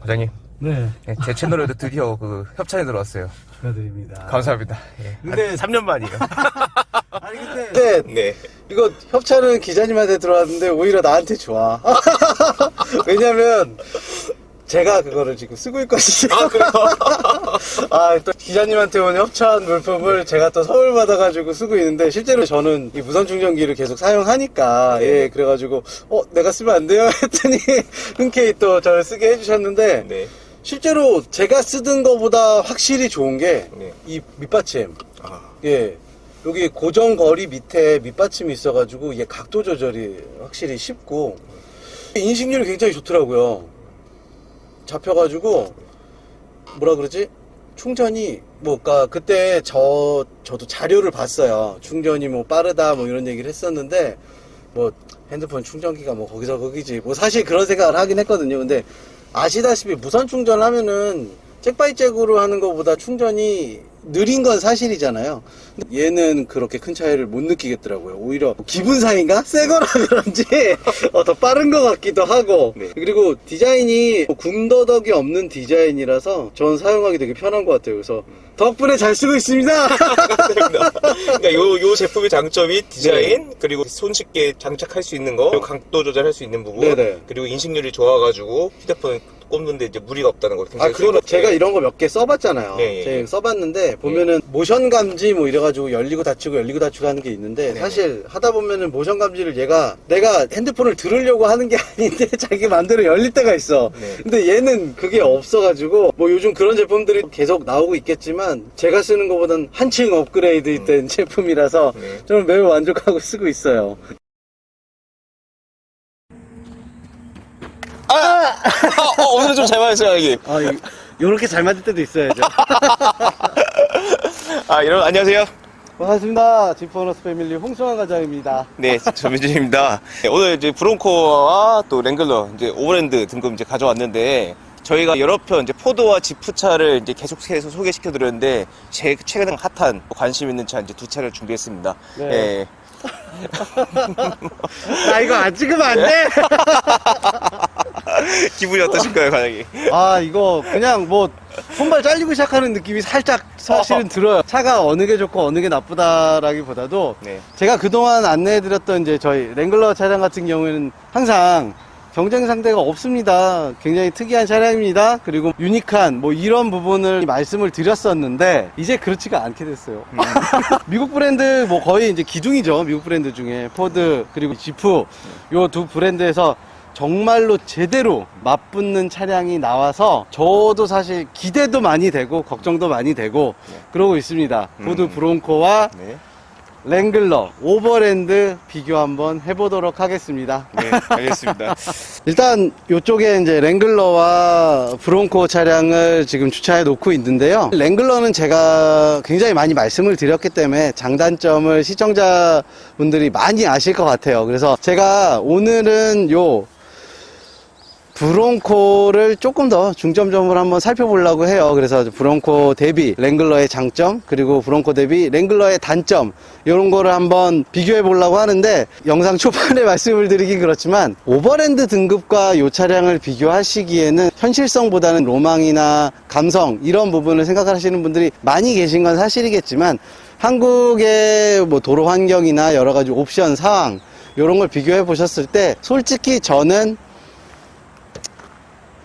과장님, 네, 네, 제 채널에도 드디어 그 협찬이 들어왔어요. 축하드립니다. 감사합니다. 예. 근데- 한 3년 만이에요. 아니 근데 네. 네. 이거 협찬은 기자님한테 들어왔는데 오히려 나한테 좋아. 왜냐면 제가 그거를 지금 쓰고 있거든요. 아, 그래요? 아, 또 기자님한테 온 협찬 물품을 제가 또 선물 받아가지고 쓰고 있는데 실제로 저는 이 무선 충전기를 계속 사용하니까 예, 그래가지고 어, 내가 쓰면 안 돼요? 했더니 흔쾌히 또 저를 쓰게 해주셨는데 네. 실제로 제가 쓰던 거보다 확실히 좋은 게 이 네. 밑받침. 아, 예. 여기 고정 거리 밑에 밑받침이 있어가지고 이게 각도 조절이 확실히 쉽고 인식률이 굉장히 좋더라고요. 잡혀가지고 뭐라 그러지? 충전이 뭐까 그때 저 저도 자료를 봤어요. 충전이 뭐 빠르다 뭐 이런 얘기를 했었는데 뭐 핸드폰 충전기가 뭐 거기서 거기지 뭐 사실 그런 생각을 하긴 했거든요. 근데 아시다시피 무선 충전을 하면은 잭바이잭으로 하는 것보다 충전이 느린 건 사실이잖아요. 근데 얘는 그렇게 큰 차이를 못 느끼겠더라고요. 오히려 기분상인가? 새 거라 그런지 어, 더 빠른 것 같기도 하고. 네. 그리고 디자인이 군더더기 없는 디자인이라서 전 사용하기 되게 편한 것 같아요. 그래서 덕분에 잘 쓰고 있습니다. 그러니까 요, 요 제품의 장점이 디자인, 그리고 손쉽게 장착할 수 있는 거, 그리고 강도 조절할 수 있는 부분, 네네. 그리고 인식률이 좋아가지고 휴대폰 꼽는데 이제 무리가 없다는 거 아, 그거는 제가. 이런 거 몇 개 써봤잖아요. 네, 제가 예. 써봤는데, 보면은 모션 감지 뭐 이래가지고 열리고 닫히고 열리고 닫히고 하는 게 있는데, 네. 사실 하다 보면은 모션 감지를 얘가 내가 핸드폰을 들으려고 하는 게 아닌데, 자기 마음대로 열릴 때가 있어. 네. 근데 얘는 그게 없어가지고, 뭐 요즘 그런 제품들이 계속 나오고 있겠지만, 제가 쓰는 것보단 한층 업그레이드 된 제품이라서, 네. 저는 매우 만족하고 쓰고 있어요. 아, 어, 오늘 좀 잘 맞았어요, 여기. 아, 이- 요렇게 잘 맞을 때도 있어야죠. 아, 여러분, 안녕하세요. 반갑습니다. 지퍼너스 패밀리 홍수환 과장입니다. 네, 전민준입니다. 네, 오늘 이제 브론코와 또 랭글러 이제 오버랜드 등급 이제 가져왔는데 저희가 여러 편 이제 포드와 지프 차를 이제 계속해서 소개시켜 드렸는데 제 최근 핫한 관심 있는 차 이제 두 차를 준비했습니다. 네. 예. 나 이거 안 찍으면 안 돼! 기분이 어떠신가요, 과장님? 아, 이거 그냥 뭐 손발 잘리고 시작하는 느낌이 살짝 사실은 들어요. 차가 어느 게 좋고 어느 게 나쁘다라기보다도 네. 제가 그동안 안내해드렸던 이제 저희 랭글러 차량 같은 경우에는 항상 경쟁 상대가 없습니다. 굉장히 특이한 차량입니다. 그리고 유니크한 뭐 이런 부분을 말씀을 드렸었는데 이제 그렇지가 않게 됐어요. 미국 브랜드 뭐 거의 이제 기둥이죠. 미국 브랜드 중에 포드 그리고 지프 요 두 브랜드에서 정말로 제대로 맞붙는 차량이 나와서 저도 사실 기대도 많이 되고 걱정도 많이 되고 그러고 있습니다. 포드 음. 브론코와 네. 랭글러 오버랜드 비교 한번 해보도록 하겠습니다. 네, 알겠습니다. 일단 이쪽에 이제 랭글러와 브론코 차량을 지금 주차해 놓고 있는데요. 랭글러는 제가 굉장히 많이 말씀을 드렸기 때문에 장단점을 시청자분들이 많이 아실 것 같아요. 그래서 제가 오늘은 요 브론코를 조금 더 중점적으로 한번 살펴보려고 해요. 그래서 브론코 대비 랭글러의 장점, 그리고 브론코 대비 랭글러의 단점, 이런 거를 한번 비교해 보려고 하는데, 영상 초반에 말씀을 드리긴 그렇지만, 오버랜드 등급과 이 차량을 비교하시기에는 현실성보다는 로망이나 감성, 이런 부분을 생각하시는 분들이 많이 계신 건 사실이겠지만, 한국의 뭐 도로 환경이나 여러 가지 옵션 상황, 이런 걸 비교해 보셨을 때, 솔직히 저는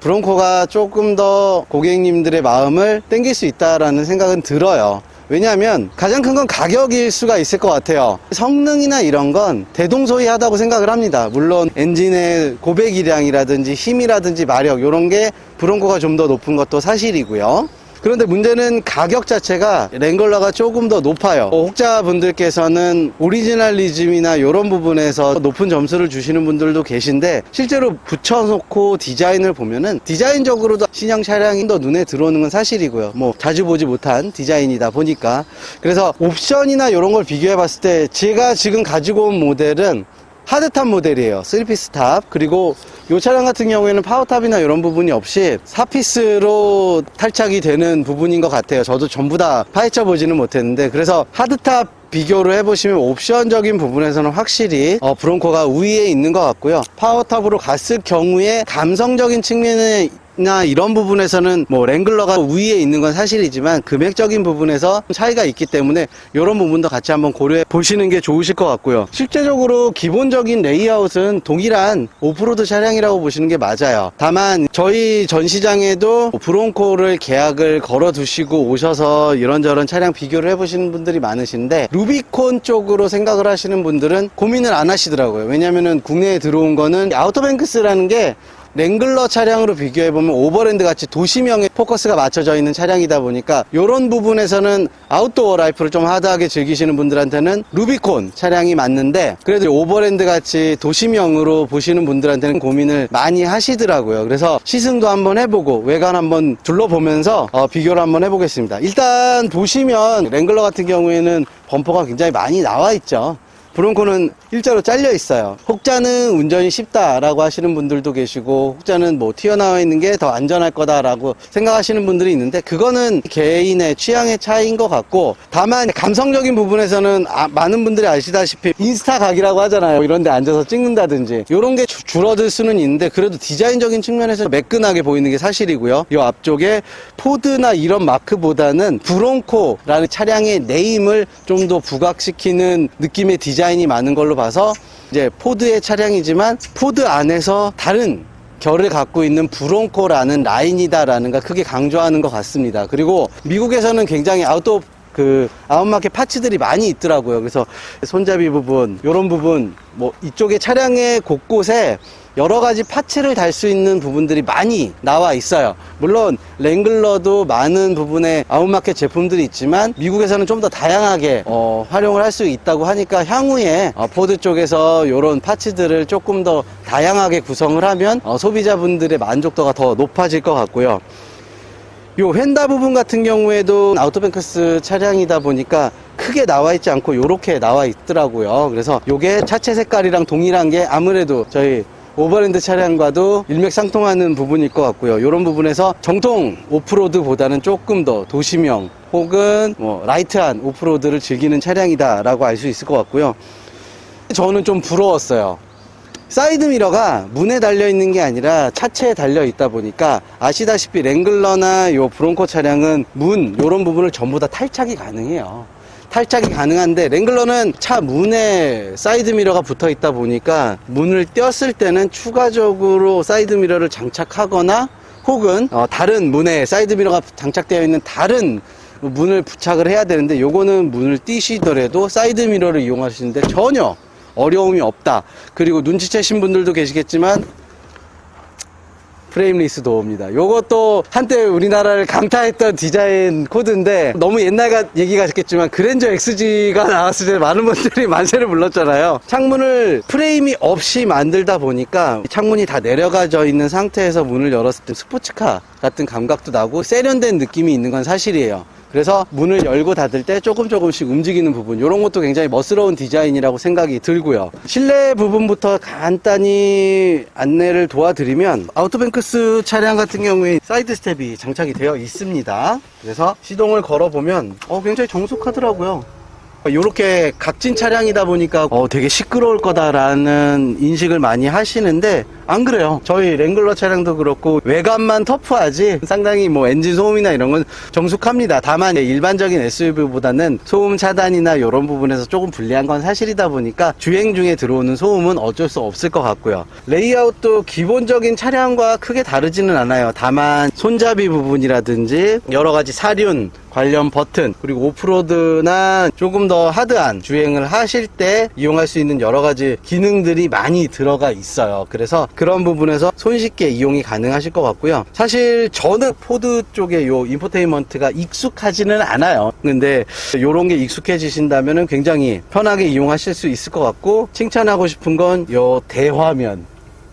브론코가 조금 더 고객님들의 마음을 땡길 수 있다라는 생각은 들어요. 왜냐하면 가장 큰 건 가격일 수가 있을 것 같아요. 성능이나 이런 건 대동소이하다고 생각을 합니다. 물론 엔진의 고배기량이라든지 힘이라든지 마력 이런 게 브론코가 좀 더 높은 것도 사실이고요. 그런데 문제는 가격 자체가 랭글러가 조금 더 높아요. 어, 혹자분들께서는 오리지널리즘이나 이런 부분에서 높은 점수를 주시는 분들도 계신데 실제로 붙여놓고 디자인을 보면은 디자인적으로도 신형 차량이 더 눈에 들어오는 건 사실이고요. 뭐 자주 보지 못한 디자인이다 보니까 그래서 옵션이나 이런 걸 비교해 봤을 때 제가 지금 가지고 온 모델은 하드탑 모델이에요. 3피스 탑. 그리고 이 차량 같은 경우에는 파워탑이나 이런 부분이 없이 4피스로 탈착이 되는 부분인 것 같아요. 저도 전부 다 파헤쳐 보지는 못했는데 그래서 하드탑 비교를 해보시면 옵션적인 부분에서는 확실히 어, 브론코가 우위에 있는 것 같고요. 파워탑으로 갔을 경우에 감성적인 측면에 나 이런 부분에서는 뭐 랭글러가 우위에 있는 건 사실이지만 금액적인 부분에서 차이가 있기 때문에 이런 부분도 같이 한번 고려해 보시는 게 좋으실 것 같고요. 실제적으로 기본적인 레이아웃은 동일한 오프로드 차량이라고 보시는 게 맞아요. 다만 저희 전시장에도 브론코를 계약을 걸어 두시고 오셔서 이런저런 차량 비교를 해보시는 분들이 많으신데 루비콘 쪽으로 생각을 하시는 분들은 고민을 안 하시더라고요. 왜냐면은 국내에 들어온 거는 아우토뱅크스라는 게 랭글러 차량으로 비교해보면 오버랜드 같이 도시명에 포커스가 맞춰져 있는 차량이다 보니까 이런 부분에서는 아웃도어 라이프를 좀 하드하게 즐기시는 분들한테는 루비콘 차량이 맞는데 그래도 오버랜드 같이 도시명으로 보시는 분들한테는 고민을 많이 하시더라고요. 그래서 시승도 한번 해보고 외관 한번 둘러보면서 어, 비교를 한번 해보겠습니다. 일단 보시면 랭글러 같은 경우에는 범퍼가 굉장히 많이 나와 있죠. 브론코는 일자로 잘려 있어요. 혹자는 운전이 쉽다라고 하시는 분들도 계시고, 혹자는 뭐 튀어나와 있는 게 더 안전할 거다라고 생각하시는 분들이 있는데, 그거는 개인의 취향의 차이인 것 같고, 다만 감성적인 부분에서는 아, 많은 분들이 아시다시피 인스타 각이라고 하잖아요. 이런 데 앉아서 찍는다든지, 이런 게 주- 줄어들 수는 있는데, 그래도 디자인적인 측면에서 매끈하게 보이는 게 사실이고요. 이 앞쪽에 포드나 이런 마크보다는 브론코라는 차량의 네임을 좀 더 부각시키는 느낌의 디자인 이 많은 걸로 봐서 이제 포드의 차량이지만 포드 안에서 다른 결을 갖고 있는 브론코라는 라인이다라는 걸 크게 강조하는 것 같습니다. 그리고 미국에서는 굉장히 아웃도어 그 아웃마켓 파츠들이 많이 있더라고요. 그래서 손잡이 부분, 이런 부분, 뭐 이쪽에 차량의 곳곳에 여러 가지 파츠를 달 수 있는 부분들이 많이 나와 있어요. 물론 랭글러도 많은 부분에 아웃마켓 제품들이 있지만 미국에서는 좀 더 다양하게 어, 활용을 할 수 있다고 하니까 향후에 어, 포드 쪽에서 이런 파츠들을 조금 더 다양하게 구성을 하면 어, 소비자분들의 만족도가 더 높아질 것 같고요. 요 휀다 부분 같은 경우에도 아우토뱅크스 차량이다 보니까 크게 나와 있지 않고 요렇게 나와 있더라고요. 그래서 요게 차체 색깔이랑 동일한 게 아무래도 저희 오버랜드 차량과도 일맥상통하는 부분일 것 같고요. 이런 부분에서 정통 오프로드보다는 조금 더 도시명 혹은 뭐 라이트한 오프로드를 즐기는 차량이다 라고 알 수 있을 것 같고요. 저는 좀 부러웠어요. 사이드 미러가 문에 달려 있는 게 아니라 차체에 달려 있다 보니까 아시다시피 랭글러나 요 브론코 차량은 문 요런 부분을 전부 다 탈착이 가능해요. 탈착이 가능한데 랭글러는 차 문에 사이드 미러가 붙어 있다 보니까 문을 띄었을 때는 추가적으로 사이드 미러를 장착하거나 혹은 어, 다른 문에 사이드 미러가 장착되어 있는 다른 문을 부착을 해야 되는데 요거는 문을 띄시더라도 사이드 미러를 이용하시는데 전혀 어려움이 없다. 그리고 눈치채신 분들도 계시겠지만 프레임리스 도어입니다. 요것도 한때 우리나라를 강타했던 디자인 코드인데 너무 옛날 가 얘기 같겠지만 그랜저 XG가 나왔을 때 많은 분들이 만세를 불렀잖아요. 창문을 프레임이 없이 만들다 보니까 창문이 다 내려가져 있는 상태에서 문을 열었을 때 스포츠카 같은 감각도 나고 세련된 느낌이 있는 건 사실이에요. 그래서 문을 열고 닫을 때 조금 조금씩 움직이는 부분 이런 것도 굉장히 멋스러운 디자인이라고 생각이 들고요. 실내 부분부터 간단히 안내를 도와드리면 아우토뱅크스 차량 같은 경우에 사이드 스텝이 장착이 되어 있습니다. 그래서 시동을 걸어보면 어, 굉장히 정숙하더라고요. 이렇게 각진 차량이다 보니까 어, 되게 시끄러울 거다라는 인식을 많이 하시는데 안 그래요. 저희 랭글러 차량도 그렇고 외관만 터프하지 상당히 뭐 엔진 소음이나 이런 건 정숙합니다. 다만 일반적인 SUV보다는 소음 차단이나 이런 부분에서 조금 불리한 건 사실이다 보니까 주행 중에 들어오는 소음은 어쩔 수 없을 것 같고요. 레이아웃도 기본적인 차량과 크게 다르지는 않아요. 다만 손잡이 부분이라든지 여러 가지 사륜 관련 버튼 그리고 오프로드나 조금 더 하드한 주행을 하실 때 이용할 수 있는 여러 가지 기능들이 많이 들어가 있어요. 그래서 그런 부분에서 손쉽게 이용이 가능하실 것 같고요. 사실 저는 포드 쪽에 요 인포테인먼트가 익숙하지는 않아요. 근데 요런 게 익숙해지신다면 굉장히 편하게 이용하실 수 있을 것 같고 칭찬하고 싶은 건 요 대화면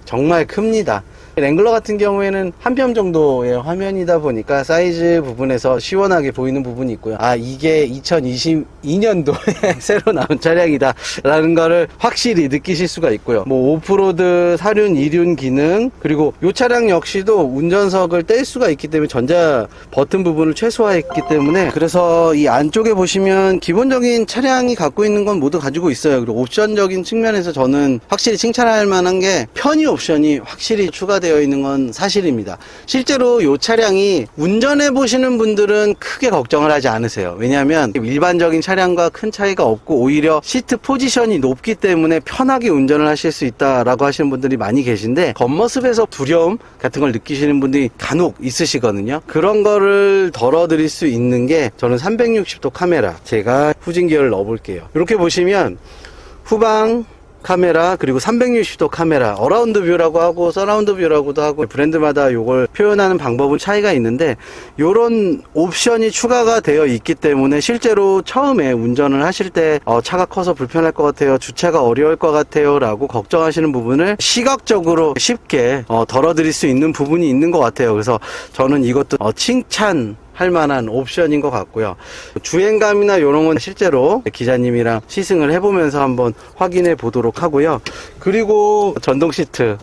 정말 큽니다. 랭글러 같은 경우에는 한뼘 정도의 화면이다 보니까 사이즈 부분에서 시원하게 보이는 부분이 있고요. 아, 이게 2022년도에 새로 나온 차량이다. 라는 거를 확실히 느끼실 수가 있고요. 뭐, 오프로드, 사륜, 이륜 기능, 그리고 이 차량 역시도 운전석을 뗄 수가 있기 때문에 전자 버튼 부분을 최소화했기 때문에 그래서 이 안쪽에 보시면 기본적인 차량이 갖고 있는 건 모두 가지고 있어요. 그리고 옵션적인 측면에서 저는 확실히 칭찬할 만한 게 편의 옵션이 확실히 추가되어 되어 있는 건 사실입니다. 실제로 이 차량이 운전해 보시는 분들은 크게 걱정을 하지 않으세요. 왜냐하면 일반적인 차량과 큰 차이가 없고 오히려 시트 포지션이 높기 때문에 편하게 운전을 하실 수 있다라고 하시는 분들이 많이 계신데 겉모습에서 두려움 같은 걸 느끼시는 분들이 간혹 있으시거든요. 그런 거를 덜어드릴 수 있는 게 저는 360도 카메라 제가 후진 기어를 넣어볼게요. 이렇게 보시면 후방 카메라 그리고 360도 카메라 어라운드 뷰라고 하고 서라운드 뷰라고도 하고 브랜드마다 요걸 표현하는 방법은 차이가 있는데 요런 옵션이 추가가 되어 있기 때문에 실제로 처음에 운전을 하실 때 어, 차가 커서 불편할 것 같아요 주차가 어려울 것 같아요 라고 걱정하시는 부분을 시각적으로 쉽게 어, 덜어드릴 수 있는 부분이 있는 것 같아요. 그래서 저는 이것도 어, 칭찬 할 만한 옵션인 것 같고요. 주행감이나 이런 건 실제로 기자님이랑 시승을 해보면서 한번 확인해 보도록 하고요. 그리고 전동 시트.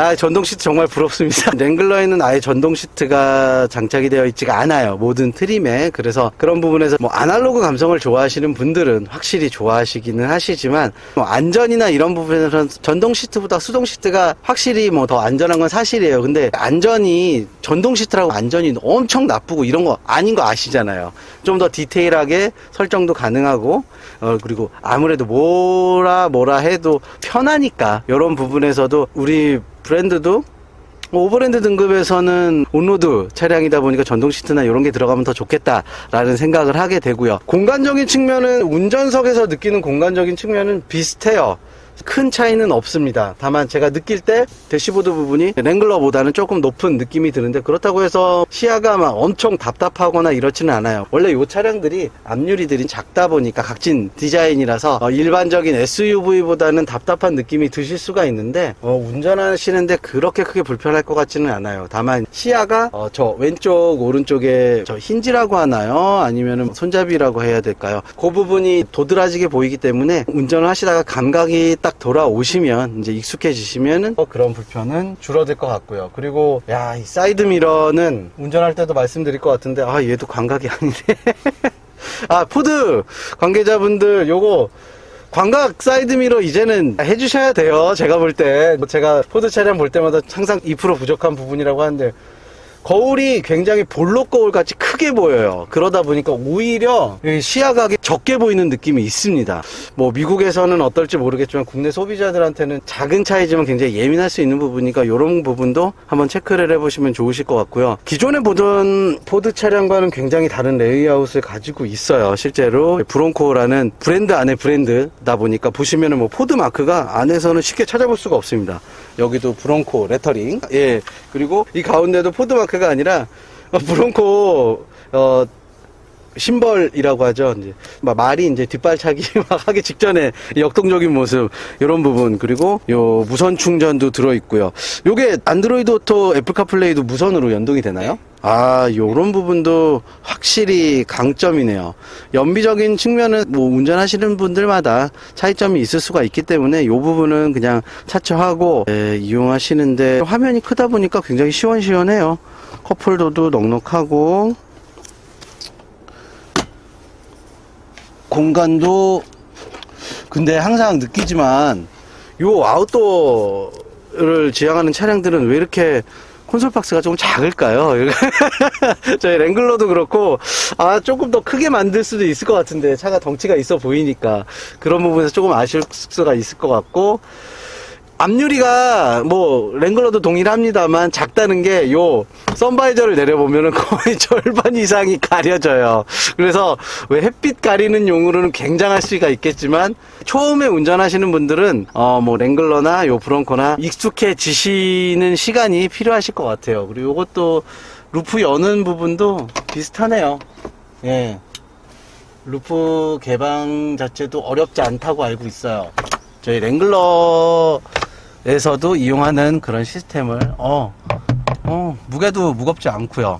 아, 전동 시트 정말 부럽습니다. 랭글러에는 아예 전동 시트가 장착이 되어 있지가 않아요. 모든 트림에. 그래서 그런 부분에서 뭐 아날로그 감성을 좋아하시는 분들은 확실히 좋아하시기는 하시지만 뭐 안전이나 이런 부분에서는 전동 시트보다 수동 시트가 확실히 뭐 더 안전한 건 사실이에요. 근데 안전이 전동 시트라고 안전이 엄청 나쁘고 이런 거 아닌 거 아시잖아요. 좀 더 디테일하게 설정도 가능하고 어 그리고 아무래도 뭐라 뭐라 해도 편하니까 이런 부분에서도 우리 브랜드도 뭐 오버랜드 등급에서는 온로드 차량이다 보니까 전동 시트나 이런 게 들어가면 더 좋겠다라는 생각을 하게 되고요. 공간적인 측면은 운전석에서 느끼는 공간적인 측면은 비슷해요. 큰 차이는 없습니다. 다만 제가 느낄 때 대시보드 부분이 랭글러보다는 조금 높은 느낌이 드는데 그렇다고 해서 시야가 막 엄청 답답하거나 이렇지는 않아요. 원래 이 차량들이 앞유리들이 작다 보니까 각진 디자인이라서 어, 일반적인 SUV보다는 답답한 느낌이 드실 수가 있는데 어, 운전하시는데 그렇게 크게 불편할 것 같지는 않아요. 다만 시야가 어, 저 왼쪽 오른쪽에 저 힌지라고 하나요? 아니면 손잡이라고 해야 될까요? 그 부분이 도드라지게 보이기 때문에 운전을 하시다가 감각이 딱 돌아오시면 이제 익숙해지시면은 어, 그런 불편은 줄어들 것 같고요. 그리고 야, 이 사이드 미러는 운전할 때도 말씀드릴 것 같은데 아, 얘도 감각이 아니네. 아, 포드 관계자분들 요거 광각 사이드미러 이제는 해주셔야 돼요. 제가 볼 때. 제가 포드 차량 볼 때마다 항상 2% 부족한 부분이라고 하는데, 거울이 굉장히 볼록 거울 같이 크게 보여요. 그러다 보니까 오히려 이 시야가 적게 보이는 느낌이 있습니다. 뭐 미국에서는 어떨지 모르겠지만 국내 소비자들한테는 작은 차이지만 굉장히 예민할 수 있는 부분이니까 이런 부분도 한번 체크를 해보시면 좋으실 것 같고요. 기존에 보던 포드 차량과는 굉장히 다른 레이아웃을 가지고 있어요. 실제로 브론코라는 브랜드 안에 브랜드다 보니까 보시면은 뭐 포드 마크가 안에서는 쉽게 찾아볼 수가 없습니다. 여기도 브론코 레터링. 예. 그리고 이 가운데도 포드 마크가 아니라 어, 브론코 어 심벌이라고 하죠. 이제 막 말이 이제 뒷발차기 막 하기 직전에 역동적인 모습 이런 부분 그리고 요 무선 충전도 들어 있고요. 요게 안드로이드 오토 애플 카플레이도 무선으로 연동이 되나요? 아, 요런 부분도 확실히 강점이네요. 연비적인 측면은 뭐 운전하시는 분들마다 차이점이 있을 수가 있기 때문에 요 부분은 그냥 차처하고 예, 이용하시는데 화면이 크다 보니까 굉장히 시원시원해요. 컵홀더도 넉넉하고 공간도 근데 항상 느끼지만 요 아웃도어를 지향하는 차량들은 왜 이렇게 콘솔 박스가 조금 작을까요? 저희 랭글러도 그렇고 아 조금 더 크게 만들 수도 있을 것 같은데 차가 덩치가 있어 보이니까 그런 부분에서 조금 아쉬울 수가 있을 것 같고 앞유리가 뭐 랭글러도 동일합니다만 작다는 게요 선바이저를 내려보면은 거의 절반 이상이 가려져요. 그래서 왜 햇빛 가리는 용으로는 굉장할 수가 있겠지만 처음에 운전하시는 분들은 어 뭐 랭글러나 요 브론코나 익숙해지시는 시간이 필요하실 것 같아요. 그리고 요것도 루프 여는 부분도 비슷하네요. 예. 루프 개방 자체도 어렵지 않다고 알고 있어요. 저희 랭글러 에서도 이용하는 그런 시스템을 어, 어 무게도 무겁지 않고요.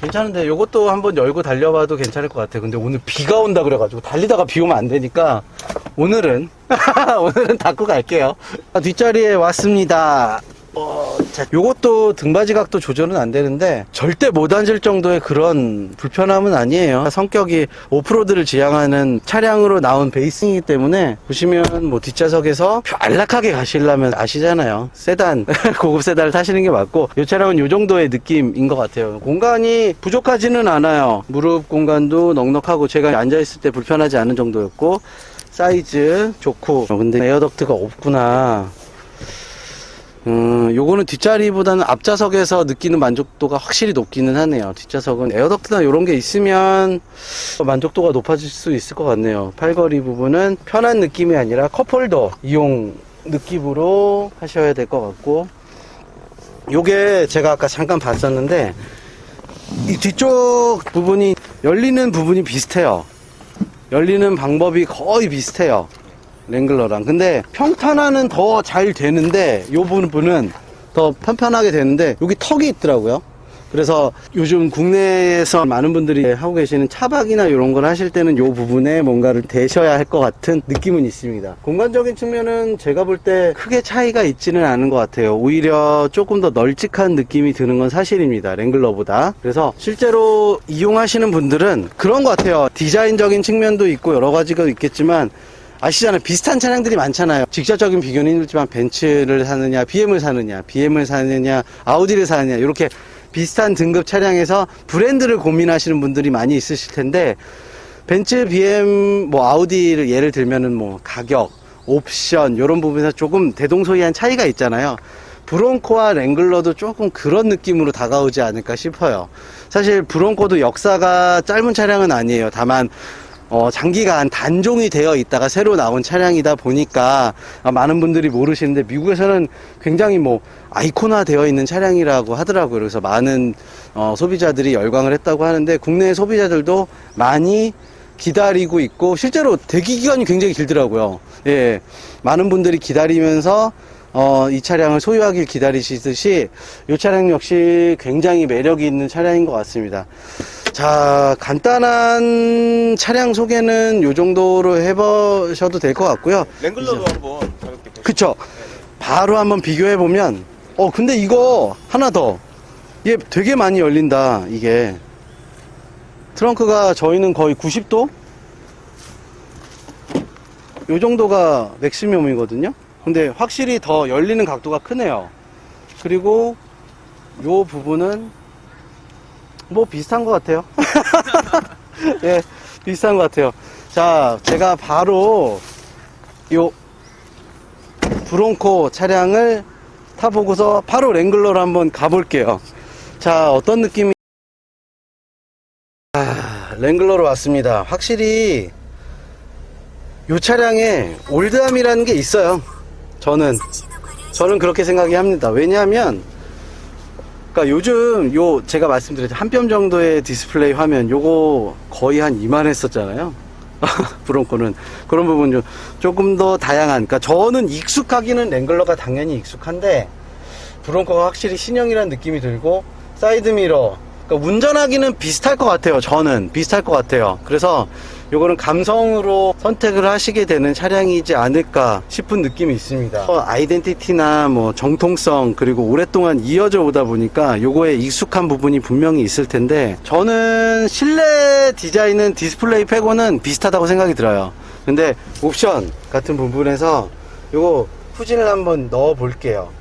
괜찮은데 요것도 한번 열고 달려봐도 괜찮을 것 같아요. 근데 오늘 비가 온다 그래가지고 달리다가 비 오면 안 되니까 오늘은 오늘은 닫고 갈게요. 아, 뒷자리에 왔습니다. 어, 자, 요것도 등받이 각도 조절은 안 되는데 절대 못 앉을 정도의 그런 불편함은 아니에요. 성격이 오프로드를 지향하는 차량으로 나온 베이스이기 때문에 보시면 뭐 뒷좌석에서 안락하게 가시려면 아시잖아요. 세단, 고급 세단을 타시는 게 맞고 이 차량은 요 정도의 느낌인 것 같아요. 공간이 부족하지는 않아요. 무릎 공간도 넉넉하고 제가 앉아 있을 때 불편하지 않은 정도였고 사이즈 좋고 어, 근데 에어덕트가 없구나 음, 요거는 뒷자리보다는 앞좌석에서 느끼는 만족도가 확실히 높기는 하네요. 뒷좌석은 에어덕트나 이런 게 있으면 만족도가 높아질 수 있을 것 같네요. 팔걸이 부분은 편한 느낌이 아니라 컵홀더 이용 느낌으로 하셔야 될 것 같고 요게 제가 아까 잠깐 봤었는데 이 뒤쪽 부분이 열리는 부분이 비슷해요. 열리는 방법이 거의 비슷해요. 랭글러랑. 근데 평탄화는 더 잘 되는데 요 부분은 더 편편하게 되는데 여기 턱이 있더라고요. 그래서 요즘 국내에서 많은 분들이 하고 계시는 차박이나 이런 걸 하실 때는 요 부분에 뭔가를 대셔야 할 것 같은 느낌은 있습니다. 공간적인 측면은 제가 볼 때 크게 차이가 있지는 않은 것 같아요. 오히려 조금 더 널찍한 느낌이 드는 건 사실입니다. 랭글러보다. 그래서 실제로 이용하시는 분들은 그런 것 같아요. 디자인적인 측면도 있고 여러 가지가 있겠지만 아시잖아요. 비슷한 차량들이 많잖아요. 직접적인 비교는 힘들지만 벤츠를 사느냐, BM을 사느냐, BM을 사느냐, 아우디를 사느냐, 이렇게 비슷한 등급 차량에서 브랜드를 고민하시는 분들이 많이 있으실 텐데, 벤츠, BM, 뭐 아우디를 예를 들면은 뭐 가격, 옵션, 이런 부분에서 조금 대동소이한 차이가 있잖아요. 브론코와 랭글러도 조금 그런 느낌으로 다가오지 않을까 싶어요. 사실 브론코도 역사가 짧은 차량은 아니에요. 다만 어, 장기간 단종이 되어 있다가 새로 나온 차량이다 보니까 아, 많은 분들이 모르시는데 미국에서는 굉장히 뭐 아이콘화 되어 있는 차량이라고 하더라고요. 그래서 많은 어, 소비자들이 열광을 했다고 하는데 국내 소비자들도 많이 기다리고 있고 실제로 대기 기간이 굉장히 길더라고요. 예. 많은 분들이 기다리면서 어, 이 차량을 소유하길 기다리시듯이 이 차량 역시 굉장히 매력이 있는 차량인 것 같습니다. 자, 간단한 차량 소개는 이 정도로 해보셔도 될 것 같고요. 랭글러도 한번 가볍게 보시죠. 그쵸. 바로 한번 비교해 보면, 어, 근데 이거 하나 더. 얘 되게 많이 열린다, 이게. 트렁크가 저희는 거의 90도? 요 정도가 맥시멈이거든요. 근데 확실히 더 열리는 각도가 크네요. 그리고 요 부분은 뭐 비슷한 것 같아요. 예, 비슷한 것 같아요. 자, 제가 바로 요 브론코 차량을 타보고서 바로 랭글러로 한번 가볼게요. 자, 어떤 느낌이 아, 랭글러로 왔습니다. 확실히 이 차량에 올드함이라는 게 있어요. 저는 저는 그렇게 생각이 합니다. 왜냐하면 그러니까 요즘 요 제가 말씀드렸죠 한 뼘 정도의 디스플레이 화면 요거 거의 한 이만 했었잖아요. 브론코는 그런 부분 좀 조금 더 다양한. 그러니까 저는 익숙하기는 랭글러가 당연히 익숙한데 브론코가 확실히 신형이라는 느낌이 들고 사이드 미러 그러니까 운전하기는 비슷할 것 같아요 저는. 비슷할 것 같아요. 그래서 요거는 감성으로 선택을 하시게 되는 차량이지 않을까 싶은 느낌이 있습니다. 어, 아이덴티티나 뭐 정통성 그리고 오랫동안 이어져 오다 보니까 요거에 익숙한 부분이 분명히 있을 텐데 저는 실내 디자인은 디스플레이 빼고는 비슷하다고 생각이 들어요. 근데 옵션 같은 부분에서 요거 후진을 한번 넣어 볼게요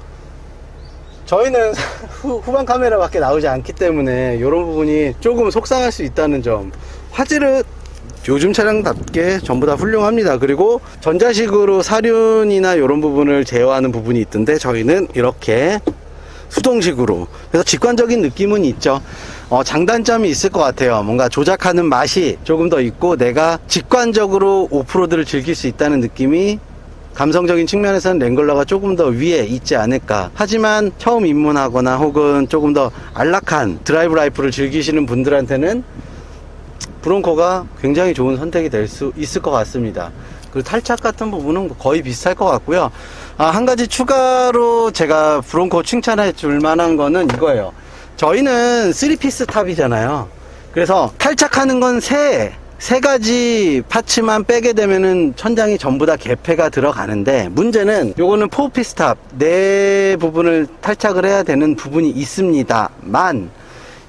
저희는 후, 후방 카메라밖에 나오지 않기 때문에 이런 부분이 조금 속상할 수 있다는 점. 화질은 요즘 차량답게 전부 다 훌륭합니다. 그리고 전자식으로 사륜이나 이런 부분을 제어하는 부분이 있던데 저희는 이렇게 수동식으로. 그래서 직관적인 느낌은 있죠. 어, 장단점이 있을 것 같아요. 뭔가 조작하는 맛이 조금 더 있고 내가 직관적으로 오프로드를 즐길 수 있다는 느낌이 감성적인 측면에서는 랭글러가 조금 더 위에 있지 않을까. 하지만 처음 입문하거나 혹은 조금 더 안락한 드라이브 라이프를 즐기시는 분들한테는 브론코가 굉장히 좋은 선택이 될 수 있을 것 같습니다. 그리고 탈착 같은 부분은 거의 비슷할 것 같고요. 아, 한 가지 추가로 제가 브론코 칭찬해 줄 만한 거는 이거예요. 저희는 3피스 탑이잖아요. 그래서 탈착하는 건 새 세 가지 파츠만 빼게 되면은 천장이 전부 다 개폐가 들어가는데 문제는 요거는 포피스탑 내 부분을 탈착을 해야 되는 부분이 있습니다만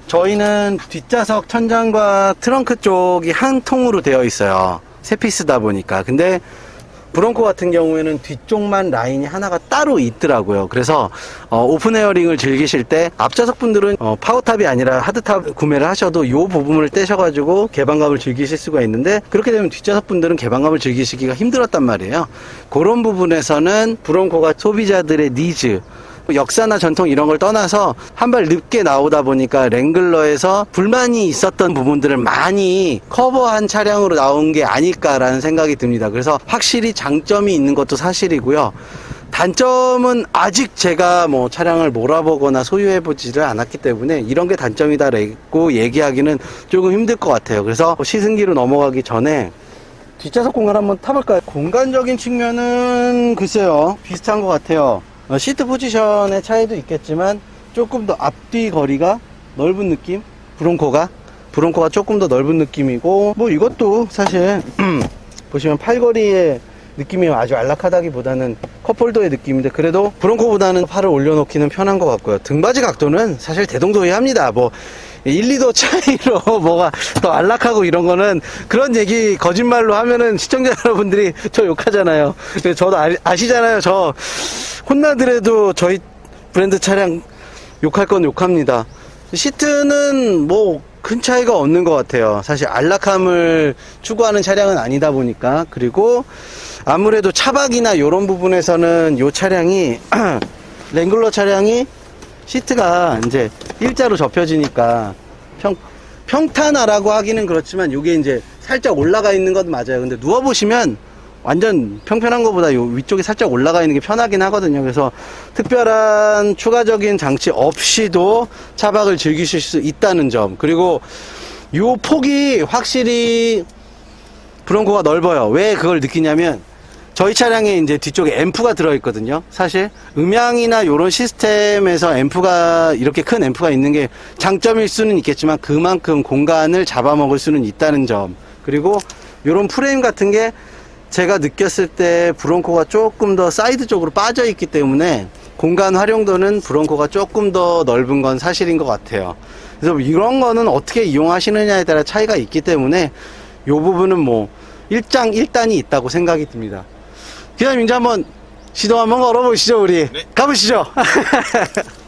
저희는 뒷좌석 천장과 트렁크 쪽이 한 통으로 되어 있어요. 세 피스다 보니까. 근데 브론코 같은 경우에는 뒤쪽만 라인이 하나가 따로 있더라고요. 그래서 어, 오픈 에어링을 즐기실 때 앞좌석 분들은 어, 파워탑이 아니라 하드탑 구매를 하셔도 이 부분을 떼셔가지고 개방감을 즐기실 수가 있는데 그렇게 되면 뒷좌석 분들은 개방감을 즐기시기가 힘들었단 말이에요. 그런 부분에서는 브론코가 소비자들의 니즈 역사나 전통 이런 걸 떠나서 한 발 늦게 나오다 보니까 랭글러에서 불만이 있었던 부분들을 많이 커버한 차량으로 나온 게 아닐까라는 생각이 듭니다. 그래서 확실히 장점이 있는 것도 사실이고요. 단점은 아직 제가 뭐 차량을 몰아보거나 소유해보지를 않았기 때문에 이런 게 단점이다라고 얘기하기는 조금 힘들 것 같아요. 그래서 시승기로 넘어가기 전에 뒷좌석 공간 한번 타볼까요? 공간적인 측면은 글쎄요 비슷한 것 같아요 어, 시트 포지션의 차이도 있겠지만 조금 더 앞뒤 거리가 넓은 느낌? 브론코가? 브론코가 조금 더 넓은 느낌이고 뭐 이것도 사실 보시면 팔거리의 느낌이 아주 안락하다기보다는 컵홀더의 느낌인데 그래도 브론코보다는 팔을 올려놓기는 편한 것 같고요. 등받이 각도는 사실 대동소이합니다. 뭐 1, 2도 차이로 뭐가 더 안락하고 이런 거는 그런 얘기 거짓말로 하면은 시청자 여러분들이 저 욕하잖아요. 저도 아, 시잖아요저 혼나더라도 저희 브랜드 차량 욕할 건 욕합니다. 시트는 뭐 큰 차이가 없는 것 같아요. 사실 안락함을 추구하는 차량은 아니다 보니까 그리고 아무래도 차박이나 이런 부분에서는 이 차량이 랭글러 차량이 시트가 이제 일자로 접혀지니까 평, 평탄하라고 하기는 그렇지만 이게 이제 살짝 올라가 있는 건 맞아요. 근데 누워보시면 완전 평평한 것보다 요 위쪽이 살짝 올라가 있는 게 편하긴 하거든요. 그래서 특별한 추가적인 장치 없이도 차박을 즐기실 수 있다는 점. 그리고 요 폭이 확실히 브론코가 넓어요. 왜 그걸 느끼냐면 저희 차량에 이제 뒤쪽에 앰프가 들어있거든요. 사실 음향이나 이런 시스템에서 앰프가 이렇게 큰 앰프가 있는 게 장점일 수는 있겠지만 그만큼 공간을 잡아먹을 수는 있다는 점. 그리고 이런 프레임 같은 게 제가 느꼈을 때 브론코가 조금 더 사이드 쪽으로 빠져 있기 때문에 공간 활용도는 브론코가 조금 더 넓은 건 사실인 것 같아요. 그래서 이런 거는 어떻게 이용하시느냐에 따라 차이가 있기 때문에 이 부분은 뭐 일장 일단이 있다고 생각이 듭니다. 기자님 이제 한번 시동 한번 걸어보시죠 우리 가보시죠.